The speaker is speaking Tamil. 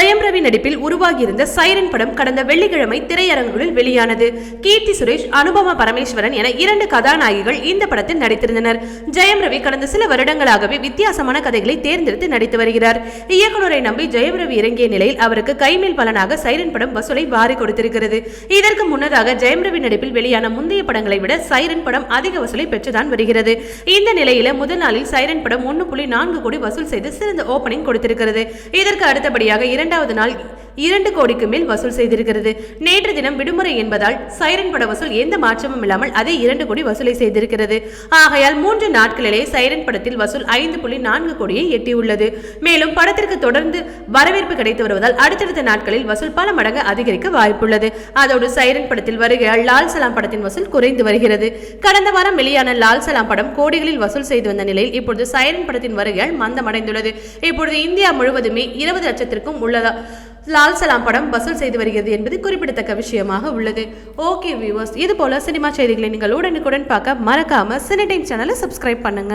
ஜெயம் ரவி நடிப்பில் உருவாகியிருந்த சைரன் படம் கடந்த வெள்ளிக்கிழமை திரையரங்குகளில் வெளியானது. கீர்த்தி சுரேஷ் அனுபமா பரமேஸ்வரன் என இரண்டு கதாநாயகிகள் இந்த படத்தில் நடித்திருந்தனர். ஜெயம் ரவி கடந்த சில வருடங்களாகவே வித்தியாசமான கதைகளை தேர்ந்தெடுத்து நடித்து வருகிறார். இயக்குநரை நம்பி ஜெயம் ரவி இறங்கிய நிலையில் அவருக்கு கைமேல் பலனாக சைரன் படம் வசூலை வாரி கொடுத்திருக்கிறது. இதற்கு முன்னதாக ஜெயம் ரவி நடிப்பில் வெளியான முந்தைய படங்களை விட சைரன் படம் அதிக வசூலை பெற்றுதான் வருகிறது. இந்த நிலையில முதல் நாளில் சைரன் படம் ஒன்று புள்ளி நான்கு கோடி வசூல் செய்து சிறந்த ஓபனிங் கொடுத்திருக்கிறது. இதற்கு அடுத்தபடியாக இரண்டு இரண்டாவது நாள் இரண்டு கோடிக்கு மேல் வசூல் செய்திருக்கிறது. நேற்று தினம் விடுமுறை என்பதால் சைரன் பட வசூல் எந்த மாற்றமும் இல்லாமல் அதே இரண்டு கோடி வசூலை செய்திருக்கிறது. ஆகையால் மூன்று நாட்களிலே சைரன் படத்தில் வசூல் ஐந்து புள்ளி நான்கு கோடியை எட்டியுள்ளது. மேலும் படத்திற்கு தொடர்ந்து வரவேற்பு கிடைத்து வருவதால் அடுத்தடுத்த நாட்களில் வசூல் பல மடங்கு அதிகரிக்க வாய்ப்புள்ளது. அதோடு சைரன் படத்தில் வருகையால் லால் சலாம் படத்தின் வசூல் குறைந்து வருகிறது. கடந்த வாரம் வெளியான லால் சலாம் படம் கோடிகளில் வசூல் செய்து வந்த நிலையில் இப்பொழுது சைரன் படத்தின் வருகையால் மந்தமடைந்துள்ளது. இப்பொழுது இந்தியா முழுவதுமே இருபது லட்சத்திற்கும் உள்ளதா லால் சலாம் படம் வசூல் செய்து வருகிறது என்பது குறிப்பிடத்தக்க விஷயமாக உள்ளது. ஓகே வியூவர்ஸ் இது போல சினிமா செய்திகளை நீங்கள் உடனுக்குடன் பார்க்க மறக்காம சினி டைம் சேனலை சப்ஸ்கிரைப் பண்ணுங்க.